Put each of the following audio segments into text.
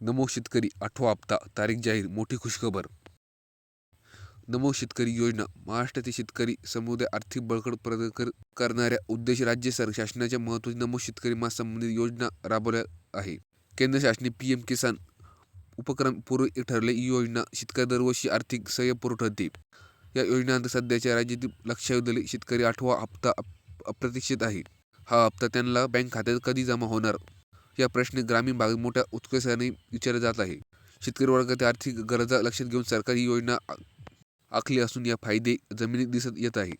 नमो शेतकरी आठवा हप्ता तारीख जाहीर मोठी खुशखबर. नमो शेतकरी योजना महाराष्ट्रातील शेतकरी समुदाय आर्थिक बळकट प्रदान कर करणाऱ्या उद्देश राज्य सर शासनाच्या महत्त्वाची नमो शेतकरी संबंधित योजना राबवल्या आहे. केंद्र शासनाने पी एम किसान उपक्रम पूर्व ठरले ही योजना शेतकरी दरवर्षी आर्थिक सहाय्य पुरवठा या योजनेअंतर्गत सध्याच्या राज्यातील लक्षावलेले शेतकरी आठवा हप्ता अप- अप्रतीक्षित आहे. हा हप्ता त्यांना बँक खात्यात कधी जमा होणार? या प्रश्न ग्रामीण भागात मोठ्या उत्कर्षाने विचारला जात आहे. शेतकरी वर्गातील आर्थिक गरजा लक्षात घेऊन सरकार ही योजना आखली असून या फायदे जमिनीत दिसत येत आहे.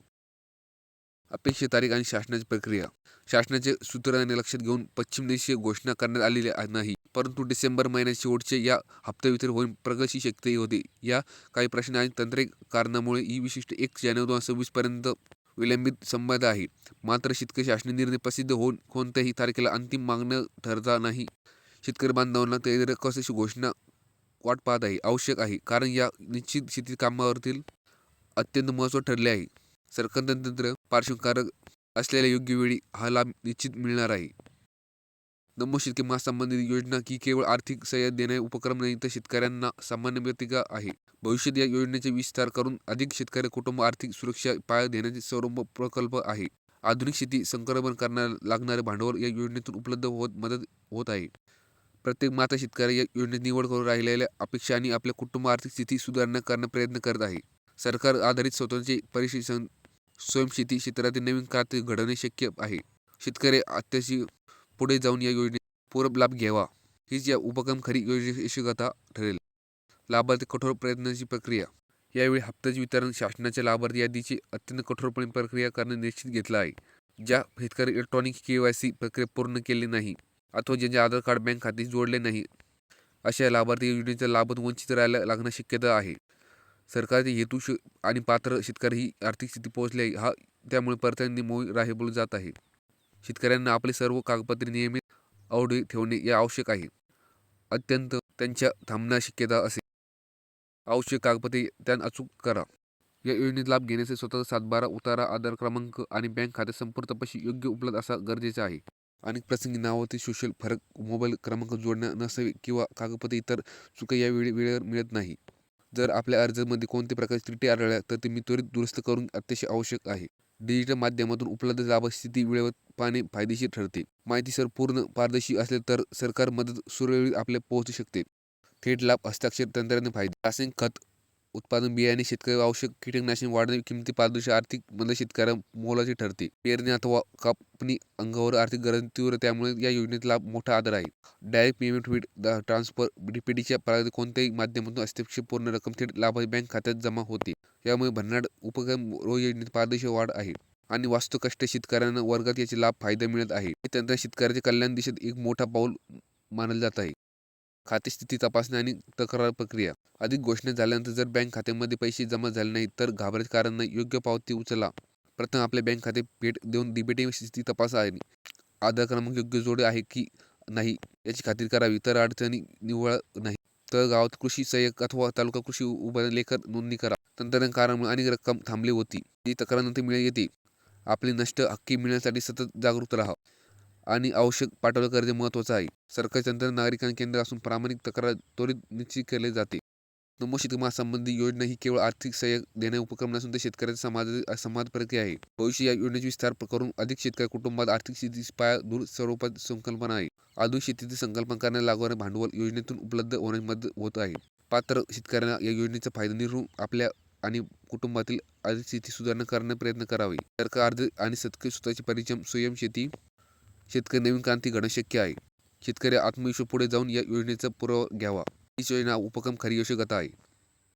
अपेक्षित तारीख आणि शासनाची प्रक्रिया. शासनाचे सूत्राने लक्षात घेऊन पश्चिम देशीय घोषणा करण्यात आलेली नाही. परंतु डिसेंबर महिन्यात शेवटचे या हप्ते हप्त्यावितर होऊन प्रगती शक्ती होते. या काही प्रश्न आणि तांत्रिक कारणामुळे ही विशिष्ट एक जानेवारी दोन हजार सव्वीस पर्यंत विलंबित संबंध आहे. मात्र शेतकरी शासन निर्णय प्रसिद्ध होऊन कोणत्याही तारखेला अंतिम मागणं ठरता नाही. शेतकरी बांधवांना ते कशाची घोषणा वाट पाहत आहे आवश्यक आहे. कारण या निश्चित शेती कामावरील अत्यंत महत्त्व ठरले आहे. सरकारतंत्र पार्श्वकारक असलेल्या योग्य वेळी हा लाभ निश्चित मिळणार आहे. नमो शेतकरी महासंबंधित योजना ही केवळ आर्थिक सहाय्य देणारे उपक्रम नाही तर शेतकऱ्यांना सामान्य व्यक्तिका आहे. भविष्यात या योजनेचे विस्तार करून अधिक शेतकरी कुटुंब आर्थिक सुरक्षा पाया देण्याचे सर्व प्रकल्प आहे. आधुनिक शेती संक्रमण करण्याला लागणारे भांडवल या योजनेतून उपलब्ध होत मदत होत आहे. प्रत्येक माता शेतकरी या योजनेत निवड करून राहिलेल्या अपेक्षा आणि आपल्या कुटुंब आर्थिक स्थिती सुधारणा करण्याचा प्रयत्न करत आहे. सरकार आधारित स्वतंत्र परिशिक्षण स्वयंशेती क्षेत्रातील नवीन क्रांती घडवणे शक्य आहे. शेतकरी अत्याशी पुढे जाऊन या योजनेत पूरक लाभ घ्यावा. हीच या उपक्रम खरी योजनेची ठरेल. लाभार्थी कठोर प्रयत्नांची प्रक्रिया. यावेळी हप्त्याचे वितरण शासनाच्या लाभार्थी यादीची अत्यंत कठोरपणे प्रक्रिया करणे निश्चित घेतला आहे. ज्या शेतकरी इलेक्ट्रॉनिक के वाय सी प्रक्रिया पूर्ण केली नाही अथवा ज्यांचे आधार कार्ड बँक खाते जोडले नाही अशा लाभार्थी योजनेचा लाभ वंचित राहायला लागण्याची शक्यता आहे. सरकारचे हेतू आणि पात्र शेतकरी ही आर्थिक स्थिती पोहोचली आहे. हा त्यामुळे परतनी मोही राहिबोल जात आहे. शेतकऱ्यांना आपले सर्व कागदपत्रे नियमित आवडी ठेवणे या आवश्यक आहे. अत्यंत त्यांच्या थांबण्याची शक्यता असे आवश्यक कागदपत्रे त्यांना अचूक करा. या योजनेत लाभ घेण्याचे स्वतः सातबारा उतारा आधार क्रमांक आणि बँक खाते संपूर्ण तपशील योग्य उपलब्ध असा गरजेचा आहे. आणि प्रसंगी नावातील सोशल फरक मोबाईल क्रमांक जोडण्या नसावे किंवा कागदपत्रे इतर चुका या वेळी वेळेवर मिळत नाही. जर आपल्या अर्जामध्ये कोणत्या प्रकारची त्रुटी आढळल्या तर ते मी त्वरित दुरुस्त करून अतिशय आवश्यक आहे. डिजिटल माध्यमातून उपलब्ध लाभस्थिती वेळेवर पाहणे फायदेशीर ठरते. माहिती सर पूर्ण पारदर्शी असले तर सरकार मदत सुरळीत आपल्या पोहोचू शकते. थेट लाभ हस्ताक्षर तंत्रज्ञान फायदे. रासायनिक खत उत्पादन बियाणे शेतकरी आवश्यक कीटकनाशक वाढणे किमती पारदर्शी आर्थिक मदत शेतकऱ्या मोलाची ठरते. पेरणी अथवा कापणी अंगावर आर्थिक गरज तीव्र त्यामुळे या योजनेत लाभ मोठा आदर आहे. डायरेक्ट पेमेंट फीड ट्रान्सफर डीपीडीच्या प्राधान्य कोणत्याही माध्यमातून अपेक्षापूर्ण रक्कम थेट लाभार्थी बँक खात्यात जमा होते. यामुळे भन्नाड उपक्रम रोज योजनेत पारदर्शी वाढ आहे आणि वास्तुकष्ट शेतकऱ्यांना वर्गात याचे लाभ फायदा मिळत आहे. हे तंत्र शेतकऱ्याच्या कल्याण दिशेत एक मोठा पाऊल मानलं जात आहे. खाते स्थिती तपासणे आणि तक्रार प्रक्रिया. अधिक घोषणा झाल्यानंतर जर बँक खात्यामध्ये पैसे जमा झाले नाहीत तर घाबरायचे कारण नाही योग्य पावती उचला. प्रथम आपले बँक खाते भेट देऊन डीबीटी स्थिती तपासा आणि आधार क्रमांक योग्य जोडे आहे की नाही याची खात्री करावी. तर अडचणी निवळ नाही तर गावात कृषी सहाय्यक अथवा तालुका कृषी उभारणी नोंदणी करा. तंत्रज्ञान कारणामुळे अनेक रक्कम थांबली होती. ती तक्रार नंतर मिळेल येते. आपली नष्ट हक्की मिळण्यासाठी सतत जागरूक राहा. आणि आवश्यक पाठवलं करणे महत्त्वाचं आहे. सरकारी तंत्र नागरिकांना केंद्र असून प्रामाणिक तक्रार त्वरित निश्चित केले जाते. नमो शेतकरी संबंधी योजना ही केवळ आर्थिक सहाय्य देणे उपक्रम नसून ते शेतकऱ्याच्या समाज समाज प्रक्रिया आहे. भविष्य या योजनेचा विस्तार करून अधिक शेतकरी कुटुंबात आर्थिक स्थिती पाया दूर स्वरूपात संकल्पना आहे. आधुनिक शेतीची संकल्पना करण्याला लागणारे भांडवल योजनेतून उपलब्ध होण्यास मदत होत आहे. पात्र शेतकऱ्यांना या योजनेचा फायदा निरून आपल्या आणि कुटुंबातील आर्थिक स्थिती सुधारणा करण्याचा प्रयत्न करावे. सरकार अर्ज आणि शेतकरी स्वतःची परिचय स्वयं शेती शेतकरी नवीन क्रांती घडणं शक्य आहे. शेतकरी आत्मविश्व पुढे जाऊन या योजनेचा पुरावा घ्यावा. हीच योजना उपक्रम खरी यशस्वी आहे.